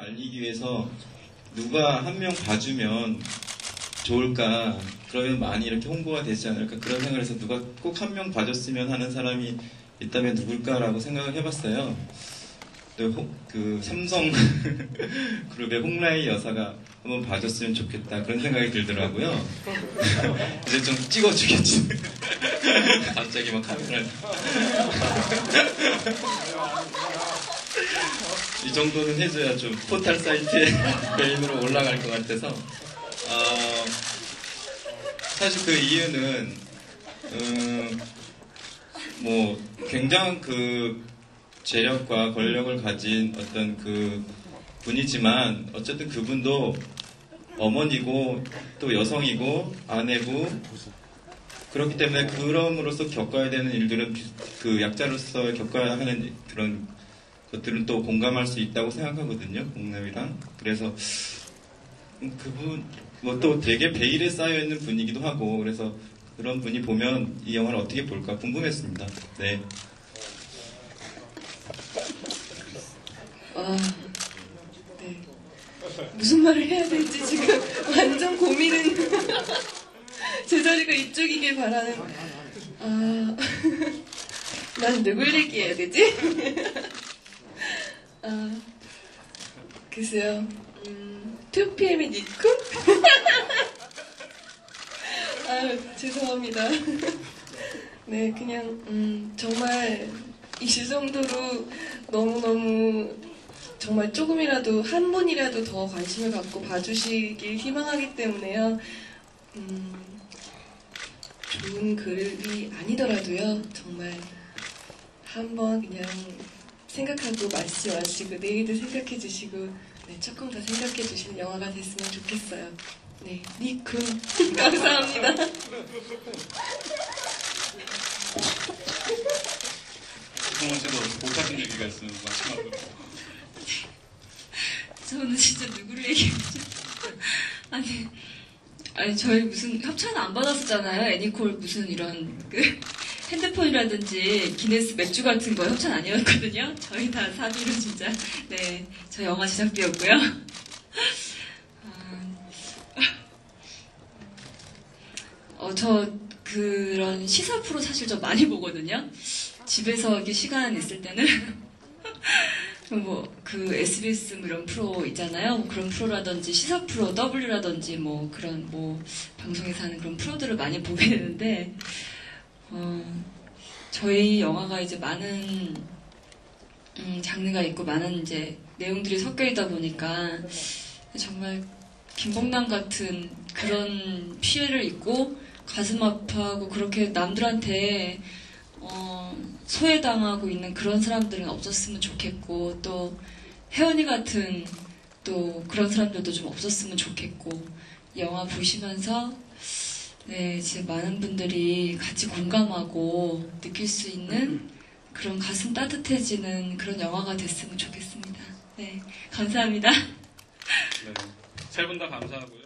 알리기 위해서 누가 한 명 봐주면 좋을까 그러면 많이 이렇게 홍보가 되지 않을까 그런 생각을 해서 누가 꼭 한 명 봐줬으면 하는 사람이 있다면 누굴까라고 생각을 해봤어요. 그 삼성 그룹의 홍라이 여사가 한번 봐줬으면 좋겠다 그런 생각이 들더라고요. 이제 좀 찍어주겠지. 갑자기 막 카메라를 이 정도는 해줘야 좀 포탈 사이트에 메인으로 올라갈 것 같아서. 어, 사실 그 이유는 음, 뭐 굉장한 그 재력과 권력을 가진 어떤 그 분이지만 어쨌든 그분도 어머니고 또 여성이고 아내고 그렇기 때문에 그럼으로써 겪어야 되는 일들은 비- 그 약자로서 겪어야 하는 그런 것들은 또 공감할 수 있다고 생각하거든요, 공남이랑. 그래서 음, 그분 뭐 또 되게 베일에 쌓여 있는 분이기도 하고 그래서 그런 분이 보면 이 영화를 어떻게 볼까 궁금했습니다. 네. 아, 네. 무슨 말을 해야 될지 지금 완전 고민은 제자리가 이쪽이길 바라는. 아, 난 누굴 얘기해야 되지? 아, 글쎄요. 음, 2PM의 니쿤? 아, 죄송합니다. 네, 그냥 음, 정말 이 정도로 너무너무 정말 조금이라도 한 분이라도 더 관심을 갖고 봐주시길 희망하기 때문에요. 음, 좋은 글이 아니더라도요. 정말 한번 그냥 생각하고 마시지 마시고 내일도 생각해 주시고 네, 조금 더 생각해 주시는 영화가 됐으면 좋겠어요. 네, 니쿤 감사합니다. 씨도 복 같은 얘기가 있으면 마지막으로. 저는 진짜 누구를 얘기했지? 아니, 아니 저희 무슨 협찬 안 받았었잖아요. 애니콜 무슨 이런 그 핸드폰이라든지 기네스 맥주 같은 거 협찬 아니었거든요. 저희 다 사비로 진짜 네, 저 영화 제작비였고요. 아, 어, 저 그런 시사 프로 사실 좀 많이 보거든요. 집에서 이렇게 시간 있을 때는 뭐 그 SBS 뭐 이런 프로 있잖아요. 뭐 그런 프로라든지 시사 프로 W라든지 뭐 그런 뭐 방송에서 하는 그런 프로들을 많이 보게 되는데 어, 저희 영화가 이제 많은 음, 장르가 있고 많은 이제 내용들이 섞여 있다 보니까 정말 김봉남 같은 그런 피해를 입고 가슴 아파하고 그렇게 남들한테 어, 소외당하고 있는 그런 사람들은 없었으면 좋겠고 또 혜원이 같은 또 그런 사람들도 좀 없었으면 좋겠고 영화 보시면서 네, 이제 많은 분들이 같이 공감하고 느낄 수 있는 그런 가슴 따뜻해지는 그런 영화가 됐으면 좋겠습니다. 네, 감사합니다. 네. 세분 다 감사하고요.